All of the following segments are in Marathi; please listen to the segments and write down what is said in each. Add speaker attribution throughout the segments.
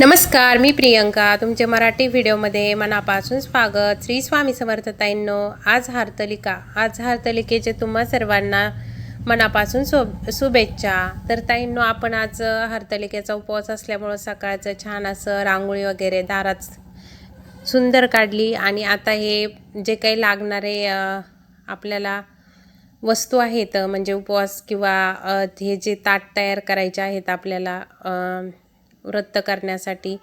Speaker 1: नमस्कार मी प्रियंका. तुमचे मराठी व्हिडिओमध्ये मनापासून स्वागत. श्री स्वामी समर्थताईंनो आज हार्तलिका. आज हार्तलिकेचे तुम्हा सर्वांना मनापासून शु शुभेच्छा. तर ताईंनो आपण आज हार्तलिकेचा उपवास असल्यामुळं सकाळचं छान असं रांगोळी वगैरे दारात सुंदर काढली. आणि आता हे जे काही लागणारे आपल्याला वस्तू आहेत म्हणजे उपवास किंवा हे जे ताट तयार करायचे आहेत आपल्याला अ, व्रत करण्यासाठी.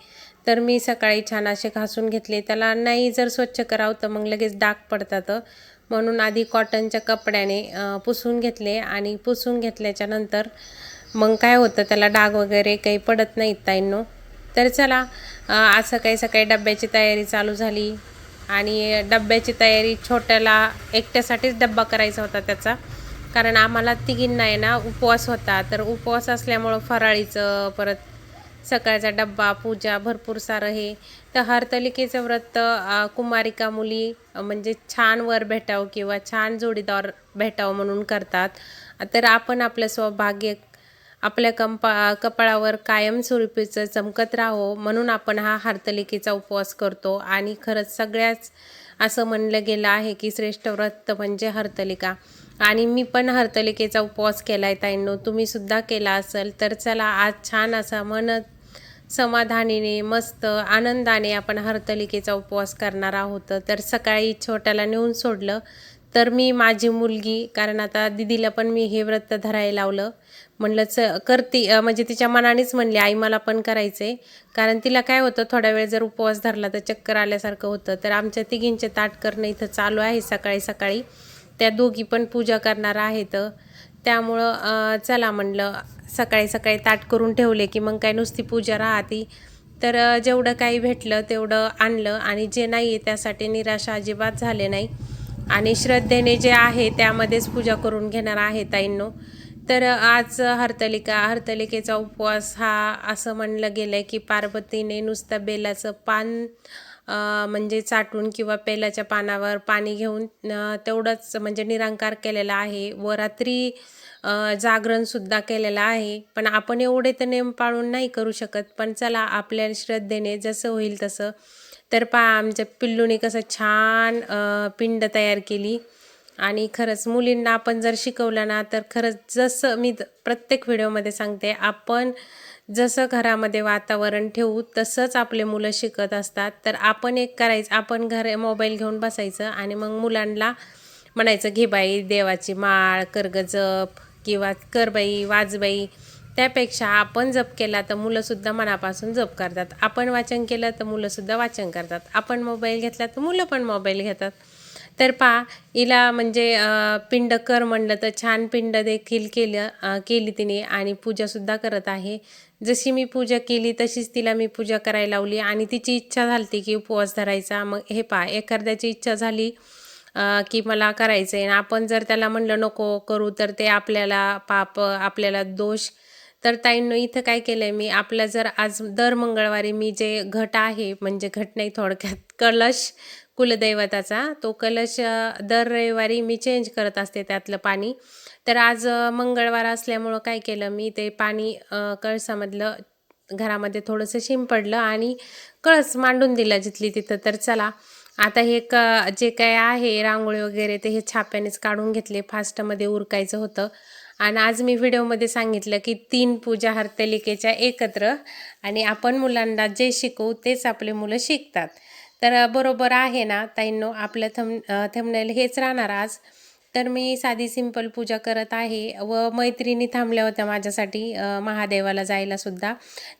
Speaker 1: तर मी सकाळी छान असे घासून घेतले. त्याला नाही जर स्वच्छ करावं तर मग लगेच डाग पडतात. म्हणून आधी कॉटनच्या कपड्याने पुसून घेतले आणि पुसून घेतल्याच्या नंतर मग काय होतं त्याला डाग वगैरे काही पडत नाहीत ताईंनो. तर चला आज सकाळी सकाळी डब्याची तयारी चालू झाली आणि डब्याची तयारी छोट्याला एकट्यासाठीच डब्बा करायचा होता त्याचा. कारण आम्हाला तिघींना आहे ना उपवास होता. तर उपवास असल्यामुळं फराळीचं परत सकाळचा डब्बा पूजा भरपूर सारं हे. तर हरतलिकेचं व्रत कुमारिका मुली म्हणजे छान वर भेटावं किंवा छान जोडीदार भेटावं म्हणून करतात. तर आपण आपलं सौभाग्य आपल्या कंपा कपाळावर कायमस्वरूपीचं चमकत राहो म्हणून आपण हा हरतलिकेचा उपवास करतो. आणि खरंच सगळ्याच असं म्हणलं गेलं आहे की श्रेष्ठ व्रत म्हणजे हरतलिका. आणि मी पण हरतलिकेचा उपवास केला आहे ताईंनो तुम्हीसुद्धा केला असेल तर चला आज छान असा मन समाधानीने मस्त आनंदाने आपण हरतलिकेचा उपवास करणार आहोत. तर सकाळी छोट्याला नेऊन सोडलं तर मी माझी मुलगी कारण आता दिदीला पण मी हे व्रत धरायला लावलं. म्हणलं च करते. म्हणजे तिच्या मनानेच म्हणली आई मला पण करायचं आहे कारण तिला काय होतं थोडा वेळ जर उपवास धरला तर चक्कर आल्यासारखं होतं. तर आमच्या तिघींचे ताट करणं इथं चालू आहे सकाळी सकाळी. त्या दोघी पण पूजा करणार आहेत. त्यामुळं चला म्हणलं सकाळी सकाळी ताट करून ठेवले की मग काय नुसती पूजा राहती. तर जेवढं काही भेटलं तेवढं आणलं आणि जे नाही आहे त्यासाठी निराशा अजिबात झाले नाही. आणि श्रद्धेने जे आहे त्यामध्येच पूजा करून घेणार आहे ताईंनो. तर आज हरतलिका हरतलिकेचा उपवास हा असं म्हणलं गेलं आहे की पार्वतीने नुसतं बेलाचं पान म्हणजे चाटून किंवा पेलाच्या पानावर पाणी घेऊन तेवढंच म्हणजे निरंकार केलेला आहे. व रात्री जागरणसुद्धा केलेलं आहे. पण आपण एवढे तर नेम पाळून नाही करू शकत. पण चला आपल्या श्रद्धेने जसं होईल तसं. तर पा आमच्या पिल्लूने कसं छान पिंड तयार केली. आणि खरंच मुलींना आपण जर शिकवलं ना तर खरंच जसं मी प्रत्येक व्हिडिओमध्ये सांगते आपण जसं घरामध्ये वातावरण ठेवू तसंच आपले मुलं शिकत असतात. तर आपण एक करायचं आपण घर मोबाईल घेऊन बसायचं आणि मग मुलांना म्हणायचं घे बाई देवाची माळ कर जप किंवा करबाई वाजबाई त्यापेक्षा आपण जप केला तर मुलंसुद्धा मनापासून जप करतात. आपण वाचन केलं तर मुलंसुद्धा वाचन करतात. आपण मोबाईल घेतला तर मुलं पण मोबाईल घेतात. तर पा हिला म्हणजे पिंड कर म्हणलं तर छान पिंड देखील केलं केली तिने आणि पूजासुद्धा करत आहे. जशी मी पूजा केली तशीच तिला मी पूजा करायला लावली आणि तिची इच्छा झाली की उपवास धरायचा. मग हे पा एखाद्याची इच्छा झाली की मला करायचं आहे आपण जर त्याला म्हणलं नको करू तर ते आपल्याला पाप आपल्याला दोष. तर ताईंनो इथं काय केलं आहे मी आपलं जर आज दर मंगळवारी मी जे घट आहे म्हणजे घट नाही थोडक्यात कलश कुलदैवताचा तो कलश दर रविवारी मी चेंज करत असते त्यातलं पाणी. तर आज मंगळवार असल्यामुळं काय केलं मी ते पाणी कळसामधलं घरामध्ये थोडंसं शिंपडलं आणि कळस मांडून दिला जिथली तिथं. तर चला आता हे क जे काय आहे रांगोळी वगैरे ते हे छाप्यानेच काढून घेतले फास्टमध्ये उरकायचं होतं. आणि आज मी व्हिडिओमध्ये सांगितलं की तीन पूजा हरतलिकेच्या एकत्र आणि आपण मुलांना जे शिकवू तेच आपले मुलं शिकतात. तर बरोबर आहे ना ताईंनो आपलं थम थमनेल हेच राहणार आज. तर मी साधी सिंपल पूजा करत आहे व मैत्रिणी थांबल्या होत्या माझ्यासाठी महादेवाला जायला सुद्धा.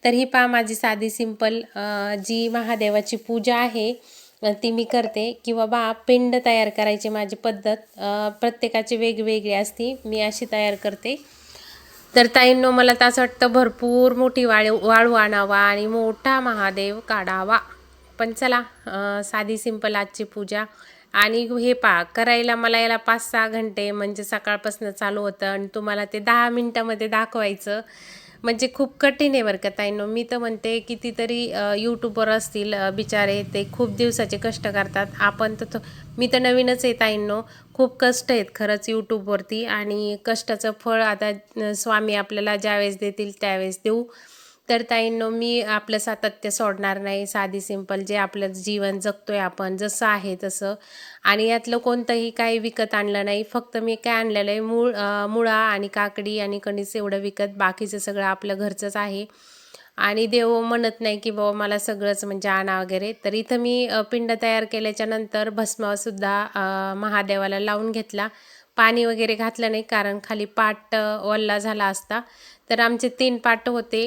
Speaker 1: तर ही पा माझी साधी सिंपल जी महादेवाची पूजा आहे ती मी करते. की बाबा पिंड तयार करायची माझी पद्धत. प्रत्येकाची वेगवेगळी असती. मी अशी तयार करते. तर ताईंनो मला तर असं वाटतं भरपूर मोठी वाळू वाळू आणावा आणि मोठा महादेव काढावा. पण चला साधी सिंपल आजची पूजा. आणि हे पा करायला मला याला पाच सहा घंटे म्हणजे सकाळपासून चालू होतं. आणि तुम्हाला ते दहा मिनटामध्ये दाखवायचं. म्हणजे खूप कठीण आहे बरं का ताईंनो. मी तर म्हणते कितीतरी यूट्यूबवर असतील बिचारे ते खूप दिवसाचे कष्ट करतात. आपण तर मी तर नवीनच आहे ताईंनो. खूप कष्ट आहेत खरंच यूट्यूबवरती आणि कष्टाचं फळ आता स्वामी आपल्याला ज्यावेळेस देतील त्यावेळेस देऊ. तर ताईंनो मी आपलं सातत्य सोडणार नाही. साधी सिंपल जे आपलं जीवन जगतोय आपण जसं आहे तसं. आणि यातलं कोणतंही काही विकत आणलं नाही. फक्त मी काय आणलेलं आहे मूळ मुळा आणि काकडी आणि कणीस एवढं विकत. बाकीचं सगळं आपलं घरचंच आहे. आणि देव म्हणत नाही की बाबा मला सगळंच म्हणजे आणा वगैरे. तर इथं मी पिंड तयार केल्याच्यानंतर भस्मासुद्धा भस्मसुद्धा महादेवाला लावून घेतला. पाणी वगैरे घातलं नाही कारण खाली पाट ओल्ला झाला असता. तर आमचे तीन पाट होते.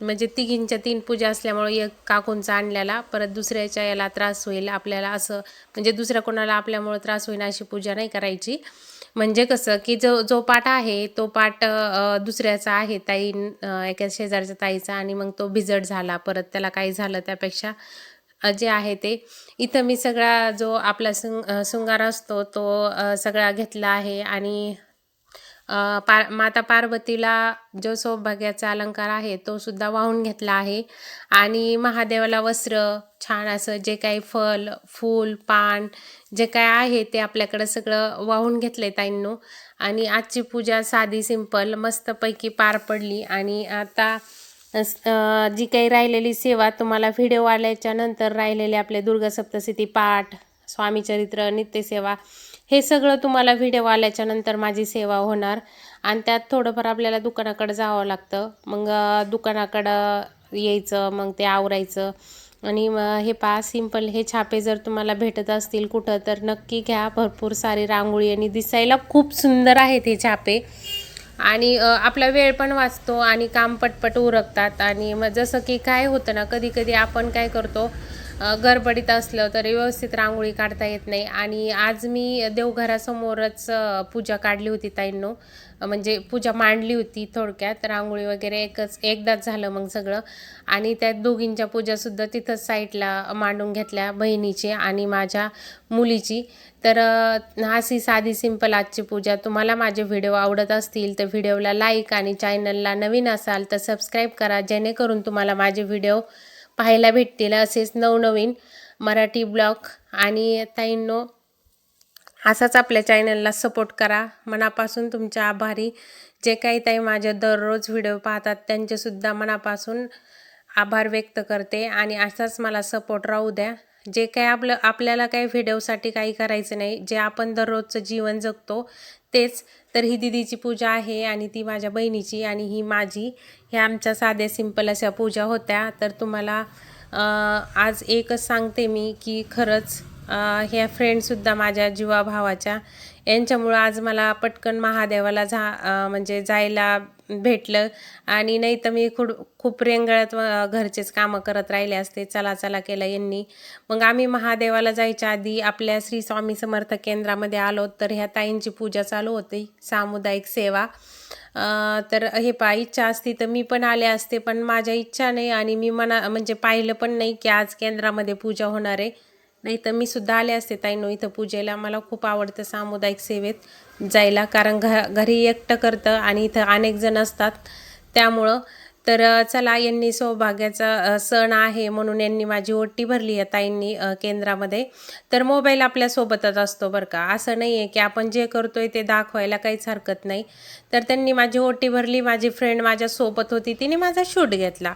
Speaker 1: म्हणजे तिघींच्या तीन पूजा असल्यामुळे एक काकूंचा आणलेला परत दुसऱ्याच्या याला त्रास होईल. आपल्याला असं म्हणजे दुसऱ्या कोणाला आपल्यामुळे त्रास होईल अशी पूजा नाही करायची. म्हणजे कसं की जो जो पाट आहे तो पाट दुसऱ्याचा आहे ताई एका शेजारच्या ताईचा आणि मग तो भिजट झाला. परत त्याला काही झालं त्यापेक्षा जे आहे ते. इथं मी सगळा जो आपला सुंग शृंगार असतो तो सगळा घेतला आहे आणि पार माता पार्वतीला जो सौभाग्याचा अलंकार आहे तो सुद्धा वाहून घेतला आहे. आणि महादेवाला वस्त्र छान असं जे काही फल फूल पान जे काय आहे ते आपल्याकडं सगळं वाहून घेतलं आहे ताईंनो. आणि आजची पूजा साधी सिंपल मस्तपैकी पार पडली. आणि आता जी काही राहिलेली सेवा तुम्हाला व्हिडिओ आल्याच्यानंतर राहिलेले आपले दुर्गा सप्तशती पाठ स्वामीचरित्र नित्यसेवा हे सगळं तुम्हाला व्हिडिओ आल्याच्यानंतर माझी सेवा होणार. आणि त्यात थोडंफार आपल्याला दुकानाकडं जावं लागतं. मग दुकानाकडं यायचं मग ते आवरायचं. आणि मग हे पा सिंपल हे छापे जर तुम्हाला भेटत असतील कुठं तर नक्की घ्या. भरपूर सारी रांगोळी आणि दिसायला खूप सुंदर आहेत हे छापे. आणि आपला वेळ पण वाचतो आणि काम पटपट उरकतात. आणि मग जसं की काय होतं ना कधी कधी आपण काय करतो गडबडीत असलं तरी व्यवस्थित रांगोळी काढता येत नाही. आणि आज मी देवघरासमोरच पूजा काढली होती ताईंनो. म्हणजे पूजा मांडली होती थोडक्यात. रांगोळी वगैरे एकच एकदाच झालं मग सगळं. आणि त्या दोघींच्या पूजासुद्धा तिथंच साईडला मांडून घेतल्या बहिणीची आणि माझ्या मुलीची. तर अशी साधी सिंपल आजची पूजा. तुम्हाला माझे व्हिडिओ आवडत असतील तर व्हिडिओला लाईक आणि चॅनलला नवीन असाल तर सबस्क्राईब करा. जेणेकरून तुम्हाला माझे व्हिडिओ पाहायला भेटतील असेच नवनवीन मराठी ब्लॉग. आणि ताईंनो असाच आपल्या चॅनलला सपोर्ट करा. मनापासून तुमच्या आभारी. जे काही ताई माझे दररोज व्हिडिओ पाहतात त्यांचेसुद्धा मनापासून आभार व्यक्त करते. आणि असाच मला सपोर्ट राहू द्या. जे काय आपलं आपल्याला काही व्हिडिओसाठी काही करायचं नाही जे आपण दररोजचं जीवन जगतो तेच तर ही दिदीची पूजा आहे आणि ती माझ्या बहिणीची आणि ही माझी. ह्या आमच्या साध्या सिंपल अशा पूजा होत्या. तर तुम्हाला आज एकच सांगते मी की खरंच ह्या फ्रेंडसुद्धा माझ्या जीवाभावाच्या. यांच्यामुळं आज मला पटकन महादेवाला जा म्हणजे जायला भेटलं. आणि नाही तर मी खूप खूप रेंगळत घरचेच कामं करत राहिले असते. चला चला केलं यांनी. मग आम्ही महादेवाला जायच्या आधी आपल्या श्री स्वामी समर्थ केंद्रामध्ये आलो. तर ह्या ताईंची पूजा चालू होती. सामुदायिक सेवा. तर हे पा इच्छा असती तर मी पण आले असते. पण माझ्या इच्छा नाही आणि मी मना म्हणजे पाहिलं पण नाही की आज केंद्रामध्ये पूजा होणार आहे. नाही तर मी सुद्धा आले असते ताईनो इथं पूजेला. मला खूप आवडतं सामुदायिक सेवेत जायला कारण घ घरी एकटं करतं आणि इथं अनेक जण असतात. त्यामुळं तर चला यांनी सौभाग्याचा सण आहे म्हणून यांनी माझी ओटी भरली आहे ताईंनी केंद्रामध्ये. तर मोबाईल आपल्यासोबतच असतो बरं का. असं नाही आहे की आपण जे करतोय ते दाखवायला काहीच हरकत नाही. तर त्यांनी माझी ओटी भरली माझी फ्रेंड माझ्यासोबत होती तिने माझा शूट घेतला.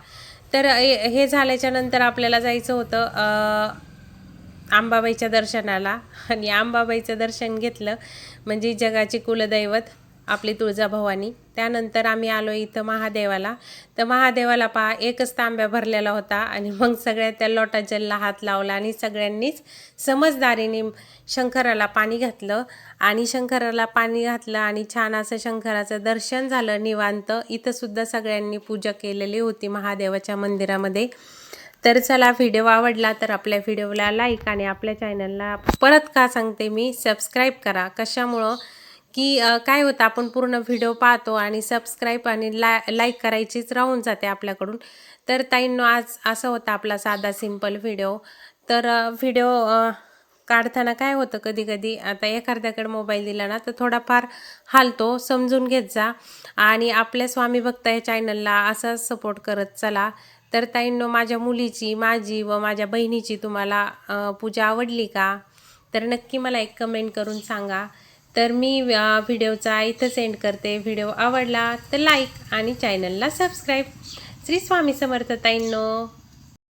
Speaker 1: तर हे हे झाल्याच्यानंतर आपल्याला जायचं होतं आंबाबाईच्या दर्शनाला. आणि आंबाबाईचं दर्शन घेतलं म्हणजे जगाची कुलदैवत आपली तुळजाभवानी. त्यानंतर आम्ही आलो इथं महादेवाला. तर महादेवाला पहा एकच तांब्या भरलेला होता आणि मग सगळ्या त्या लोटा जलला हात लावला आणि सगळ्यांनीच समजदारीने शंकराला पाणी घातलं. आणि शंकराला पाणी घातलं आणि छान असं शंकराचं दर्शन झालं निवांत. इथंसुद्धा सगळ्यांनी पूजा केलेली होती महादेवाच्या मंदिरामध्ये. तर चला व्हिडिओ आवडला तर आपल्या व्हिडिओला लाईक आणि आपल्या चॅनलला परत का सांगते मी सबस्क्राईब करा. कशामुळं? की काय होतं आपण पूर्ण व्हिडिओ पाहतो आणि सबस्क्राईब आणि ला लाईक करायचीच राहून जाते आपल्याकडून. तर ताईंनो आज असं होतं आपला साधा सिंपल व्हिडिओ. तर व्हिडिओ काढताना काय होतं कधी कधी आता एखाद्याकडे मोबाईल दिला ना तर थोडाफार हालतो समजून घेत जा. आणि आपल्या स्वामी भक्त या चॅनलला असाच सपोर्ट करत चला. तर ताईंनो माझ्या मुलीची माझी व माझ्या बहिणीची तुम्हाला पूजा आवडली का? तर नक्की मला एक कमेंट करून सांगा. तर मी व्हिडिओचा इथं सेंड करते. व्हिडिओ आवडला तर लाईक आणि चॅनलला सबस्क्राईब श्री स्वामी समर्थ ताईंनो.